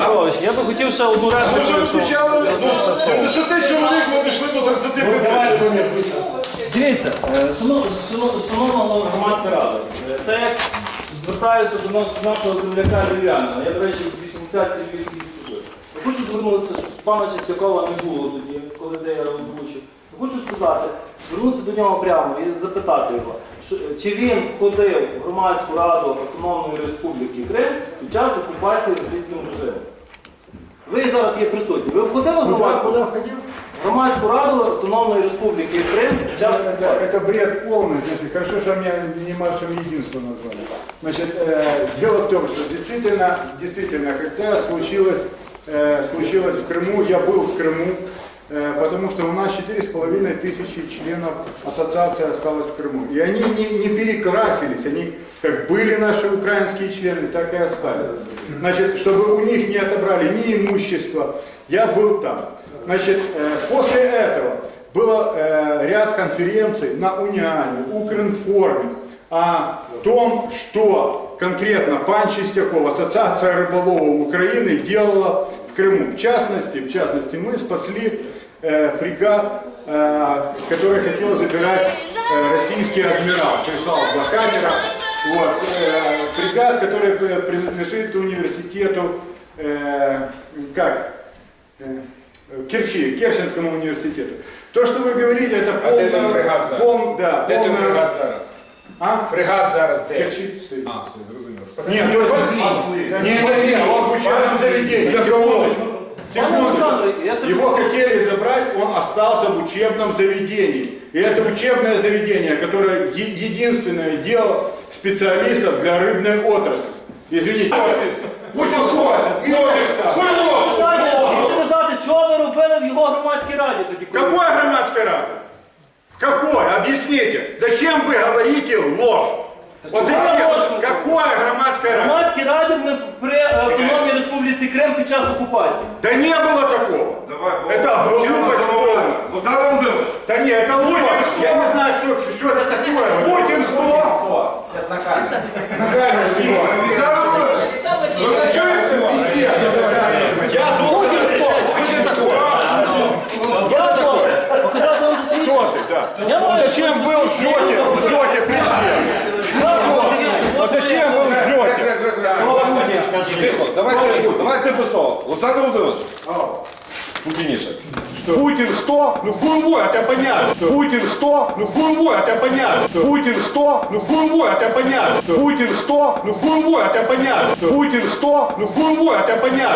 Петрович, я би хотів ще одну Ми вже якщо- включали ну, 70 чоловік, ми дійшли до 30 питань. Дивіться, е, шано- шано- шановна громадська рада, е, те, як звертаюся до нас- нашого земляка Львів'янина, я, до речі, в 80 львівській служив. Я хочу звернутися, щоб пана Чистякова не було тоді, коли це я озвучив. Я хочу сказати, звернутися до нього прямо і запитати його, що- чи він ходив в громадську раду Автономної Республіки Крим під час окупації російським режимом. Ви зараз є присутні. Ви входили в громадську, громадську раду Автономної Республіки Крим під час Это, окупації? это бред полный, значит, хорошо, что меня не маршем единства назвали. Значит, э, дело в том, что действительно, действительно, когда случилось, э, случилось в Крыму, я был в Крыму, э, Потому что у нас 4,5 тысячи членов ассоциации осталось в Крыму. И они не, не перекрасились, они как были наши украинские члены, так и остались. Значит, чтобы у них не отобрали ни имущества, я был там. Значит, э, после этого было э, ряд конференций на Униане, Укринформе о том, что конкретно пан Чистяков, Ассоциация рыболовов Украины делала в Крыму. В частности, в частности мы спасли э, фрегат, э, который хотел забирать э, российский адмирал. Прислал два катера. Вот, э, фрегат, который э, принадлежит университету, э, как? Э, Керчи, Керченскому университету. То, что вы говорите, это А той полное, фрегат зараз? пол- да, полное- фрегат зараз? А? Фрегат зараз де? Керчи. А, все, зрозуміло. Спасибо. Нет, то есть, не, не, не, он в учебном заведении. Секунду. Пане Олександре, я Секунду. ще Его хотели забрать, он остался в учебном заведении. И это учебное заведение, которое е- единственное дело специалистов для рыбной отрасли. Извините. Путин ходит. Хочу знати, що ви робили в його громадській раді тоді. коли- Какой громадской рады? Какой? Объясните. Зачем вы говорите ложь? Вот чего мы зачем? ложь? Какая громадская В рада? громадській раді ми при е, Автономній Республіці Крим під час окупації. Да не было такого. Давай, Это глупость полная. Олександр Володимирович, Да не, это ложь. Я не знаю, что, что это такое. Путин кто? Ну Тихо, давайте, давайте без того. Олександр Володимирович, спокійніше. Путин кто? Ну хуй мой, это понятно. Путин кто? Ну хуй мой, это понятно. Путин кто? Ну хуй мой, это понятно. Путин кто? Ну хуй мой, это понятно. Путин кто? Ну хуй мой, это понятно.